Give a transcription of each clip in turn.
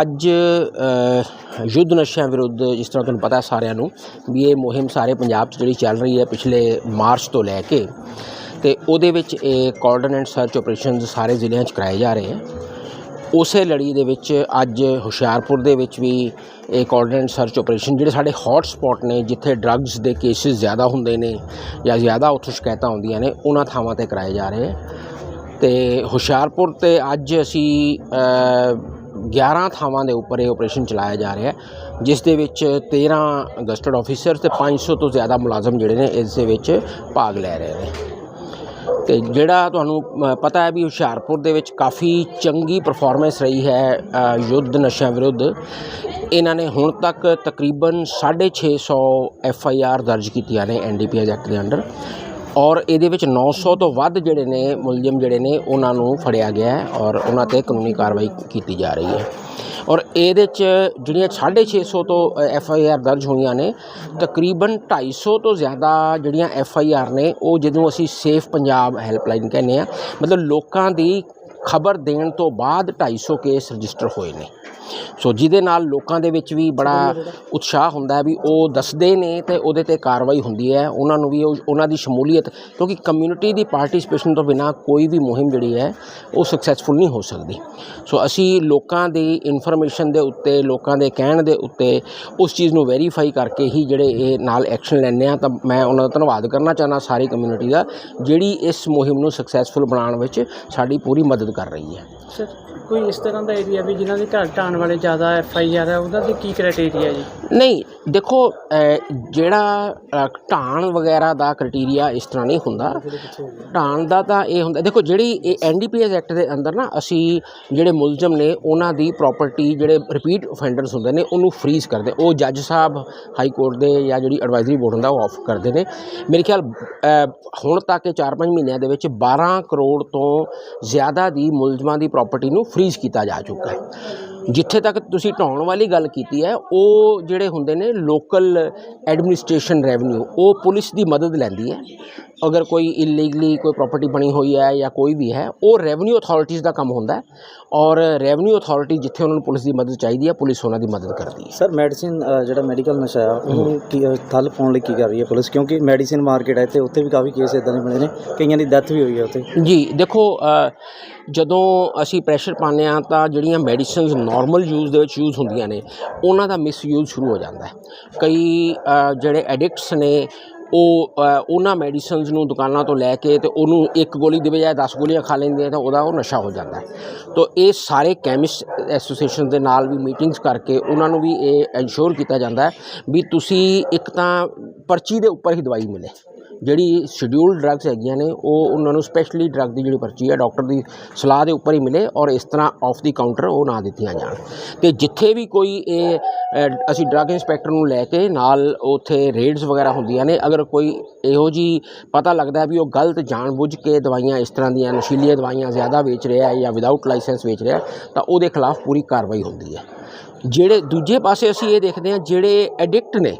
ਅੱਜ ਯੁੱਧ ਨਸ਼ਿਆਂ ਵਿਰੁੱਧ ਜਿਸ ਤਰ੍ਹਾਂ ਤੁਹਾਨੂੰ ਪਤਾ ਸਾਰਿਆਂ ਨੂੰ ਵੀ ਇਹ ਮੁਹਿੰਮ ਸਾਰੇ ਪੰਜਾਬ 'ਚ ਜਿਹੜੀ ਚੱਲ ਰਹੀ ਹੈ ਪਿਛਲੇ ਮਾਰਚ ਤੋਂ ਲੈ ਕੇ ਤੇ ਉਹਦੇ ਵਿੱਚ ਇਹ ਕਾਰਡਨ ਸਰਚ ਆਪਰੇਸ਼ਨਸ ਸਾਰੇ ਜ਼ਿਲ੍ਹਿਆਂ 'ਚ ਕਰਾਏ ਜਾ ਰਹੇ ਹੈ। ਉਸੇ ਲੜੀ ਦੇ ਵਿੱਚ ਅੱਜ ਹੁਸ਼ਿਆਰਪੁਰ ਦੇ ਵਿੱਚ ਵੀ ਇਹ ਕਾਰਡਨ ਐਂਡ ਸਰਚ ਆਪਰੇਸ਼ਨ ਜਿਹੜੇ ਸਾਡੇ ਹੌਟ ਸਪੌਟ ਨੇ, ਜਿੱਥੇ ਡਰੱਗਸ ਦੇ ਕੇਸਿਸ ਜ਼ਿਆਦਾ ਹੁੰਦੇ ਨੇ ਜਾਂ ਜ਼ਿਆਦਾ ਉੱਥੋਂ ਸ਼ਿਕਾਇਤਾਂ ਆਉਂਦੀਆਂ ਨੇ, ਉਹਨਾਂ ਥਾਵਾਂ ਤੇ ਕਰਾਏ ਜਾ ਰਹੇ ਹੈ। ਤੇ ਹੁਸ਼ਿਆਰਪੁਰ ਤੇ ਅੱਜ ਅਸੀਂ ਅ, 11 ਥਾਵਾਂ ਦੇ ਉੱਪਰ ਇਹ ਆਪਰੇਸ਼ਨ ਚਲਾਇਆ ਜਾ ਰਿਹਾ ਹੈ ਜਿਸ ਦੇ ਵਿੱਚ 13 ਗਸਟਡ ਆਫੀਸਰ ਤੇ 500 ਤੋਂ ਜ਼ਿਆਦਾ ਮੁਲਾਜ਼ਮ ਜਿਹੜੇ ਨੇ ਇਸ ਦੇ ਵਿੱਚ ਭਾਗ ਲੈ ਰਹੇ ਨੇ। ਤੇ ਜਿਹੜਾ ਤੁਹਾਨੂੰ ਪਤਾ ਹੈ ਵੀ ਹੁਸ਼ਿਆਰਪੁਰ ਦੇ ਵਿੱਚ ਕਾਫੀ ਚੰਗੀ ਪਰਫਾਰਮੈਂਸ ਰਹੀ ਹੈ ਯੁੱਧ ਨਸ਼ਿਆਂ ਵਿਰੁੱਧ। ਇਹਨਾਂ ਨੇ ਹੁਣ ਤੱਕ ਤਕਰੀਬਨ 650 ਐਫ ਆਈ ਆਰ ਦਰਜ ਕੀਤੀਆਂ ਨੇ ਐਨ ਡੀ ਪੀ ਐਕਟ ਦੇ ਅੰਡਰ। ਔਰ ਇਹਦੇ ਵਿੱਚ 900 ਤੋਂ ਵੱਧ ਜਿਹੜੇ ਨੇ ਮੁਲਜ਼ਮ ਜਿਹੜੇ ਨੇ ਉਹਨਾਂ ਨੂੰ ਫੜਿਆ ਗਿਆ ਹੈ ਔਰ ਉਹਨਾਂ ਤੇ ਕਾਨੂੰਨੀ ਕਾਰਵਾਈ ਕੀਤੀ ਜਾ ਰਹੀ ਹੈ। ਔਰ ਇਹਦੇ ਚ ਜਿਹੜੀਆਂ 650 ਤੋਂ ਐਫ ਆਈ ਆਰ ਦਰਜ ਹੋਈਆਂ ਨੇ, ਤਕਰੀਬਨ 250 ਤੋਂ ਜ਼ਿਆਦਾ ਜਿਹੜੀਆਂ ਐਫ ਆਈ ਆਰ ਨੇ, ਉਹ ਜਦੋਂ ਅਸੀਂ ਸੇਫ ਪੰਜਾਬ ਹੈਲਪਲਾਈਨ ਕਹਿੰਦੇ ਆ ਮਤਲਬ ਲੋਕਾਂ ਦੀ ਖਬਰ ਦੇਣ ਤੋਂ ਬਾਅਦ 250 ਕੇਸ ਰਜਿਸਟਰ ਹੋਏ ਨੇ। ਸੋ ਜਿਹਦੇ ਨਾਲ ਲੋਕਾਂ ਦੇ ਵਿੱਚ ਵੀ ਬੜਾ ਉਤਸ਼ਾਹ ਹੁੰਦਾ ਹੈ ਵੀ ਉਹ ਦੱਸਦੇ ਨੇ ਤੇ ਉਹਦੇ ਤੇ ਕਾਰਵਾਈ ਹੁੰਦੀ ਹੈ। ਉਹਨਾਂ ਨੂੰ ਵੀ ਉਹ- ਉਹਨਾਂ ਦੀ ਸ਼ਮੂਲੀਅਤ ਕਿਉਂਕਿ ਕਮਿਊਨਿਟੀ ਦੀ ਪਾਰਟਿਸਿਪੇਸ਼ਨ ਤੋਂ ਬਿਨਾ ਕੋਈ ਵੀ ਮੁਹਿੰਮ ਜਿਹੜੀ ਹੈ ਉਹ ਸਕਸੈਸਫੁਲ ਨਹੀਂ ਹੋ ਸਕਦੀ। ਸੋ ਅਸੀਂ ਲੋਕਾਂ ਦੀ ਇਨਫੋਰਮੇਸ਼ਨ ਦੇ ਉੱਤੇ ਲੋਕਾਂ ਦੇ ਕਹਿਣ ਦੇ ਉੱਤੇ ਉਸ ਚੀਜ਼ ਨੂੰ ਵੈਰੀਫਾਈ ਕਰਕੇ ਹੀ ਜਿਹੜੇ ਇਹ ਨਾਲ ਐਕਸ਼ਨ ਲੈਂਦੇ ਆ ਤਾਂ ਮੈਂ ਉਹਨਾਂ ਦਾ ਧੰਨਵਾਦ ਕਰਨਾ ਚਾਹੁੰਦਾ ਸਾਰੀ ਕਮਿਊਨਿਟੀ ਦਾ ਜਿਹੜੀ ਇਸ ਮੁਹਿੰਮ ਨੂੰ ਸਕਸੈਸਫੁਲ ਬਣਾਉਣ ਵਿੱਚ ਸਾਡੀ ਪੂਰੀ ਮਦਦ ਕਰ ਰਹੀ ਹੈ। ਸਰ ਕੋਈ ਇਸ ਤਰ੍ਹਾਂ ਦਾ ਏਰੀਆ ਵੀ ਜਿਨ੍ਹਾਂ ਦੇ ਘਰ ਢਾਣ ਵਾਲੇ ਜ਼ਿਆਦਾ ਐਫ ਆਈ ਆਰ ਹੈ ਉਹਦਾ ਤੇ ਕੀ ਕ੍ਰਾਈਟੇਰੀਆ ਜੀ? ਨਹੀਂ ਦੇਖੋ ਜਿਹੜਾ ਢਾਣ ਵਗੈਰਾ ਦਾ ਕ੍ਰਾਈਟੇਰੀਆ ਇਸ ਤਰ੍ਹਾਂ ਨਹੀਂ ਹੁੰਦਾ। ਢਾਣ ਦਾ ਤਾਂ ਇਹ ਹੁੰਦਾ ਦੇਖੋ ਜਿਹੜੀ ਇਹ ਐਨਡੀਪੀਐਸ ਐਕਟ ਦੇ ਅੰਦਰ ਨਾ ਅਸੀਂ ਜਿਹੜੇ ਮੁਲਜ਼ਮ ਨੇ ਉਹਨਾਂ ਦੀ ਪ੍ਰਾਪਰਟੀ ਜਿਹੜੇ ਰਿਪੀਟ ਅਫੈਂਡਰਸ ਹੁੰਦੇ ਨੇ ਉਹਨੂੰ ਫ੍ਰੀਜ਼ ਕਰਦੇ ਉਹ ਜੱਜ ਸਾਹਿਬ ਹਾਈ ਕੋਰਟ ਦੇ ਜਾਂ ਜਿਹੜੀ ਐਡਵਾਈਜ਼ਰੀ ਬੋਰਡ ਹੁੰਦਾ ਉਹ ਆਫ ਕਰਦੇ ਨੇ। ਮੇਰੇ ਖਿਆਲ ਹੁਣ ਤੱਕ ਇਹ 4-5 ਮਹੀਨਿਆਂ ਦੇ ਵਿੱਚ 12 ਕਰੋੜ ਤੋਂ ਜ਼ਿਆਦਾ ਦੀ ਮੁਲਜ਼ਮਾਂ ਦੀ ਪ੍ਰਾਪਰਟੀ ਨੂੰ ਫ੍ਰੀਜ਼ ਕੀਤਾ ਜਾ ਚੁੱਕਾ ਹੈ। ਜਿੱਥੇ ਤੱਕ ਤੁਸੀਂ ਢਾਉਣ ਵਾਲੀ ਗੱਲ ਕੀਤੀ ਹੈ, ਉਹ ਜਿਹੜੇ ਹੁੰਦੇ ਨੇ ਲੋਕਲ ਐਡਮਿਨਿਸਟ੍ਰੇਸ਼ਨ ਰੈਵਨਿਊ ਉਹ ਪੁਲਿਸ ਦੀ ਮਦਦ ਲੈਂਦੀ ਹੈ। ਅਗਰ ਕੋਈ ਇਲੀਗਲੀ ਕੋਈ ਪ੍ਰਾਪਰਟੀ ਬਣੀ ਹੋਈ ਹੈ ਜਾਂ ਕੋਈ ਵੀ ਹੈ ਉਹ ਰੈਵਨਿਊ ਅਥਾਰਟੀਜ਼ ਦਾ ਕੰਮ ਹੁੰਦਾ ਹੈ ਔਰ ਰੈਵਨਿਊ ਅਥਾਰਟੀ ਜਿੱਥੇ ਉਹਨਾਂ ਨੂੰ ਪੁਲਿਸ ਦੀ ਮਦਦ ਚਾਹੀਦੀ ਹੈ ਪੁਲਿਸ ਉਹਨਾਂ ਦੀ ਮਦਦ ਕਰਦੀ ਹੈ। ਸਰ ਮੈਡੀਸਿਨ ਜਿਹੜਾ ਮੈਡੀਕਲ ਨਸ਼ਾ ਆ ਉਹਨੂੰ ਕੀ ਠੱਲ ਪਾਉਣ ਲਈ ਕੀ ਕਰ ਰਹੀ ਹੈ ਪੁਲਿਸ? ਕਿਉਂਕਿ ਮੈਡੀਸਿਨ ਮਾਰਕੀਟ ਹੈ ਤੇ ਉੱਥੇ ਵੀ ਕਾਫੀ ਕੇਸ ਇਦਾਂ ਦੇ ਬਣੇ ਨੇ ਕਈਆਂ ਦੀ ਡੈਥ ਵੀ ਹੋਈ ਹੈ ਉੱਥੇ। ਜੀ ਦੇਖੋ ਜਦੋਂ ਅਸੀਂ ਪ੍ਰੈਸ਼ਰ ਪਾਉਂਦੇ ਹਾਂ ਤਾਂ ਜਿਹੜੀਆਂ ਮੈਡੀਸਿਨਸ ਨਾਰਮਲ ਯੂਜ਼ ਦੇ ਵਿੱਚ ਯੂਜ਼ ਹੁੰਦੀਆਂ ਨੇ ਉਹਨਾਂ ਦਾ ਮਿਸਯੂਜ਼ ਸ਼ੁਰੂ ਹੋ ਜਾਂਦਾ ਹੈ। ਕਈ ਜਿਹੜੇ ਐਡਿਕਟਸ ਨੇ ਉਹ ਉਹਨਾਂ ਮੈਡੀਸਿਨਸ ਨੂੰ ਦੁਕਾਨਾਂ ਤੋਂ ਲੈ ਕੇ ਤੇ ਉਹਨੂੰ ਇੱਕ ਗੋਲੀ ਦੇ ਬਜਾਏ 10 ਗੋਲੀਆਂ ਖਾ ਲੈਂਦੇ ਆ ਤਾਂ ਉਹਦਾ ਉਹ ਨਸ਼ਾ ਹੋ ਜਾਂਦਾ ਤਾਂ ਇਹ ਸਾਰੇ ਕੈਮਿਸਟ ਐਸੋਸੀਏਸ਼ਨ ਦੇ ਨਾਲ ਵੀ ਮੀਟਿੰਗਸ ਕਰਕੇ ਉਹਨਾਂ ਨੂੰ ਵੀ ਇਹ ਐਨਸ਼ੋਰ ਕੀਤਾ ਜਾਂਦਾ ਵੀ ਤੁਸੀਂ ਇੱਕ ਤਾਂ ਪਰਚੀ ਦੇ ਉੱਪਰ ਹੀ ਦਵਾਈ ਮਿਲੇ। ਜਿਹੜੀ ਸ਼ਡਿਊਲਡ ਡਰੱਗਸ ਹੈਗੀਆਂ ਨੇ, ਉਹ ਉਹਨਾਂ ਨੂੰ ਸਪੈਸ਼ਲੀ ਡਰੱਗ ਦੀ ਜਿਹੜੀ ਪਰਚੀ ਹੈ ਡਾਕਟਰ ਦੀ ਸਲਾਹ ਦੇ ਉੱਪਰ ਹੀ ਮਿਲੇ ਔਰ ਇਸ ਤਰ੍ਹਾਂ ਆਫ ਦੀ ਕਾਊਂਟਰ ਉਹ ਨਾ ਦਿੱਤੀਆਂ ਜਾਣ। ਤੇ ਜਿੱਥੇ ਵੀ ਕੋਈ ਇਹ ਅਸੀਂ ਡਰੱਗ ਇੰਸਪੈਕਟਰ ਨੂੰ ਲੈ ਕੇ ਨਾਲ ਉੱਥੇ ਰੇਡਸ ਵਗੈਰਾ ਹੁੰਦੀਆਂ ਨੇ, ਅਗਰ ਕੋਈ ਇਹੋ ਜੀ ਪਤਾ ਲੱਗਦਾ ਵੀ ਉਹ ਗਲਤ ਜਾਣਬੁੱਝ ਕੇ ਦਵਾਈਆਂ ਇਸ ਤਰ੍ਹਾਂ ਦੀਆਂ ਨਸ਼ੀਲੀਆਂ ਦਵਾਈਆਂ ਜ਼ਿਆਦਾ ਵੇਚ ਰਿਹਾ ਹੈ ਜਾਂ ਵਿਦਆਊਟ ਲਾਇਸੈਂਸ ਵੇਚ ਰਿਹਾ, ਤਾਂ ਉਹਦੇ ਖਿਲਾਫ ਪੂਰੀ ਕਾਰਵਾਈ ਹੁੰਦੀ ਹੈ। ਜਿਹੜੇ ਦੂਜੇ ਪਾਸੇ ਅਸੀਂ ਇਹ ਦੇਖਦੇ ਹਾਂ, ਜਿਹੜੇ ਐਡਿਕਟ ਨੇ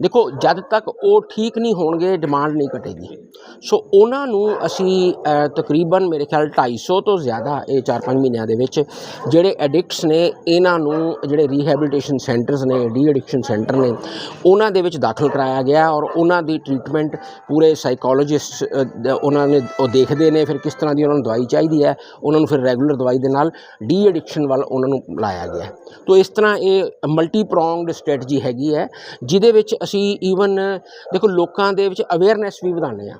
ਦੇਖੋ, ਜਦ ਤੱਕ ਉਹ ਠੀਕ ਨਹੀਂ ਹੋਣਗੇ ਡਿਮਾਂਡ ਨਹੀਂ ਘਟੇਗੀ। ਸੋ ਉਹਨਾਂ ਨੂੰ ਅਸੀਂ ਤਕਰੀਬਨ ਮੇਰੇ ਖਿਆਲ 250 ਤੋਂ ਜ਼ਿਆਦਾ, ਇਹ 4-5 ਮਹੀਨਿਆਂ ਦੇ ਵਿੱਚ, ਜਿਹੜੇ ਐਡਿਕਟਸ ਨੇ, ਇਹਨਾਂ ਨੂੰ ਜਿਹੜੇ ਰੀਹੈਬਿਲਿਟੇਸ਼ਨ ਸੈਂਟਰਸ ਨੇ ਡੀ ਐਡਿਕਸ਼ਨ ਸੈਂਟਰ ਨੇ, ਉਹਨਾਂ ਦੇ ਵਿੱਚ ਦਾਖਲ ਕਰਾਇਆ ਗਿਆ ਔਰ ਉਹਨਾਂ ਦੀ ਟ੍ਰੀਟਮੈਂਟ ਪੂਰੇ ਸਾਈਕੋਲੋਜਿਸਟ ਉਹਨਾਂ ਨੇ, ਉਹ ਦੇਖਦੇ ਨੇ ਫਿਰ ਕਿਸ ਤਰ੍ਹਾਂ ਦੀ ਉਹਨਾਂ ਨੂੰ ਦਵਾਈ ਚਾਹੀਦੀ ਹੈ। ਉਹਨਾਂ ਨੂੰ ਫਿਰ ਰੈਗੂਲਰ ਦਵਾਈ ਦੇ ਨਾਲ ਡੀ ਐਡਿਕਸ਼ਨ ਵੱਲ ਉਹਨਾਂ ਨੂੰ ਲਾਇਆ ਗਿਆ। ਤੋ ਇਸ ਤਰ੍ਹਾਂ ਇਹ ਮਲਟੀ ਪ੍ਰੋਂਗਡ ਸਟ੍ਰੈਟਜੀ ਹੈਗੀ ਹੈ, ਜਿਹਦੇ ਵਿੱਚ ਅਸੀਂ ਈਵਨ ਦੇਖੋ ਲੋਕਾਂ ਦੇ ਵਿੱਚ ਅਵੇਅਰਨੈਸ ਵੀ ਵਧਾਉਂਦੇ ਆ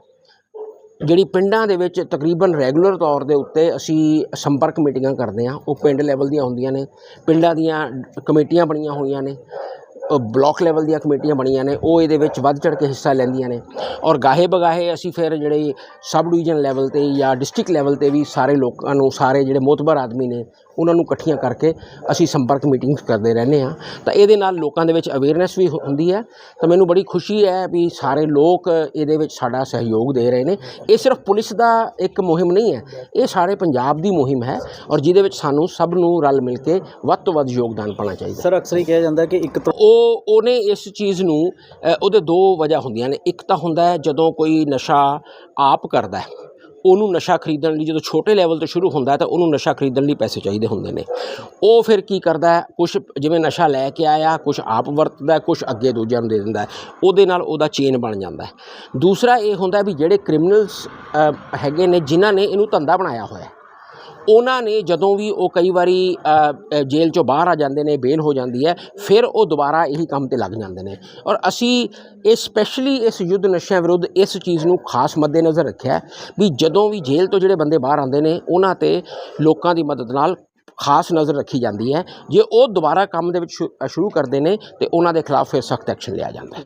ਜਿਹੜੀ ਪਿੰਡਾਂ ਦੇ ਵਿੱਚ ਤਕਰੀਬਨ ਰੈਗੂਲਰ ਤੌਰ ਦੇ ਉੱਤੇ ਅਸੀਂ ਸੰਪਰਕ ਮੀਟਿੰਗਾਂ ਕਰਦੇ ਹਾਂ, ਉਹ ਪਿੰਡ ਲੈਵਲ ਦੀਆਂ ਹੁੰਦੀਆਂ ਨੇ, ਪਿੰਡਾਂ ਦੀਆਂ ਕਮੇਟੀਆਂ ਬਣੀਆਂ ਹੋਈਆਂ ਨੇ। ਬਲਾਕ ਲੈਵਲ ਦੀਆਂ ਕਮੇਟੀਆਂ ਬਣੀਆਂ ਨੇ ਉਹ ਇਹਦੇ ਵਿੱਚ ਵੱਧ ਚੜ ਕੇ ਹਿੱਸਾ ਲੈਂਦੀਆਂ ਨੇ। ਔਰ ਗਾਹੇ ਬਗਾਹੇ ਅਸੀਂ ਫਿਰ ਜਿਹੜੇ ਸਬ ਡਿਵੀਜ਼ਨ ਲੈਵਲ ਤੇ ਜਾਂ ਡਿਸਟ੍ਰਿਕਟ ਲੈਵਲ ਤੇ ਵੀ ਸਾਰੇ ਲੋਕਾਂ ਨੂੰ ਸਾਰੇ ਜਿਹੜੇ ਮੋਤਬਰ ਆਦਮੀ ਨੇ ਉਹਨਾਂ ਨੂੰ ਇਕੱਠੀਆਂ ਕਰਕੇ ਅਸੀਂ ਸੰਪਰਕ ਮੀਟਿੰਗਸ ਕਰਦੇ ਰਹਿੰਦੇ ਹਾਂ। ਤਾਂ ਇਹਦੇ ਨਾਲ ਲੋਕਾਂ ਦੇ ਵਿੱਚ ਅਵੇਅਰਨੈਸ ਵੀ ਹੁੰਦੀ ਹੈ। ਤਾਂ ਮੈਨੂੰ ਬੜੀ ਖੁਸ਼ੀ ਹੈ ਵੀ ਸਾਰੇ ਲੋਕ ਇਹਦੇ ਵਿੱਚ ਸਾਡਾ ਸਹਿਯੋਗ ਦੇ ਰਹੇ ਨੇ। ਇਹ ਸਿਰਫ ਪੁਲਿਸ ਦਾ ਇੱਕ ਮੁਹਿੰਮ ਨਹੀਂ ਹੈ ਇਹ ਸਾਰੇ ਪੰਜਾਬ ਦੀ ਮੁਹਿੰਮ ਹੈ ਔਰ ਜਿਹਦੇ ਵਿੱਚ ਸਾਨੂੰ ਸਭ ਨੂੰ ਰਲ ਮਿਲ ਕੇ ਵੱਧ ਤੋਂ ਵੱਧ ਯੋਗਦਾਨ ਪਾਉਣਾ ਚਾਹੀਦਾ ਸਰ ਅਕਸਰ ਹੀ ਕਿਹਾ ਜਾਂਦਾ ਕਿ ਇੱਕ ਤੋਂ ਉਹ ਉਹਨੇ ਇਸ ਚੀਜ਼ ਨੂੰ ਉਹਦੇ ਦੋ ਵਜ੍ਹਾ ਹੁੰਦੀਆਂ ਨੇ। ਇੱਕ ਤਾਂ ਹੁੰਦਾ ਹੈ ਜਦੋਂ ਕੋਈ ਨਸ਼ਾ ਆਪ ਕਰਦਾ ਹੈ, ਉਹਨੂੰ ਨਸ਼ਾ ਖਰੀਦਣ ਲਈ ਜਦੋਂ ਛੋਟੇ ਲੈਵਲ ਤੋਂ ਸ਼ੁਰੂ ਹੁੰਦਾ ਤਾਂ ਉਹਨੂੰ ਨਸ਼ਾ ਖਰੀਦਣ ਲਈ ਪੈਸੇ ਚਾਹੀਦੇ ਹੁੰਦੇ ਨੇ। ਉਹ ਫਿਰ ਕੀ ਕਰਦਾ ਹੈ ਕੁਝ ਜਿਵੇਂ ਨਸ਼ਾ ਲੈ ਕੇ ਆਇਆ ਕੁਝ ਆਪ ਵਰਤਦਾ ਕੁਝ ਅੱਗੇ ਦੂਜਿਆਂ ਨੂੰ ਦੇ ਦਿੰਦਾ ਉਹਦੇ ਨਾਲ ਉਹਦਾ ਚੇਨ ਬਣ ਜਾਂਦਾ ਦੂਸਰਾ ਇਹ ਹੁੰਦਾ ਵੀ ਜਿਹੜੇ ਕ੍ਰਿਮੀਨਲਸ ਹੈਗੇ ਨੇ, ਜਿਨ੍ਹਾਂ ਨੇ ਇਹਨੂੰ ਧੰਦਾ ਬਣਾਇਆ ਹੋਇਆ ਉਹਨਾਂ ਨੇ ਜਦੋਂ ਵੀ ਉਹ ਕਈ ਵਾਰੀ ਜੇਲ੍ਹ ਚੋਂ ਬਾਹਰ ਆ ਜਾਂਦੇ ਨੇ, ਬੇਲ ਹੋ ਜਾਂਦੀ ਹੈ, ਫਿਰ ਉਹ ਦੁਬਾਰਾ ਇਹੀ ਕੰਮ ਤੇ ਲੱਗ ਜਾਂਦੇ ਨੇ। ਔਰ ਅਸੀਂ ਇਹ ਸਪੈਸ਼ਲੀ ਇਸ ਯੁੱਧ ਨਸ਼ਿਆਂ ਵਿਰੁੱਧ ਇਸ ਚੀਜ਼ ਨੂੰ ਖਾਸ ਮੱਦੇਨਜ਼ਰ ਰੱਖਿਆ ਵੀ ਜਦੋਂ ਵੀ ਜੇਲ੍ਹ ਤੋਂ ਜਿਹੜੇ ਬੰਦੇ ਬਾਹਰ ਆਉਂਦੇ ਨੇ, ਉਹਨਾਂ ਤੇ ਲੋਕਾਂ ਦੀ ਮਦਦ ਨਾਲ ਖਾਸ ਨਜ਼ਰ ਰੱਖੀ ਜਾਂਦੀ ਹੈ। ਜੇ ਉਹ ਦੁਬਾਰਾ ਕੰਮ ਦੇ ਵਿੱਚ ਸ਼ੁ- ਸ਼ੁਰੂ ਕਰਦੇ ਨੇ, ਤੇ ਉਹਨਾਂ ਦੇ ਖਿਲਾਫ ਫਿਰ ਸਖਤ ਐਕਸ਼ਨ ਲਿਆ ਜਾਂਦਾ ਹੈ।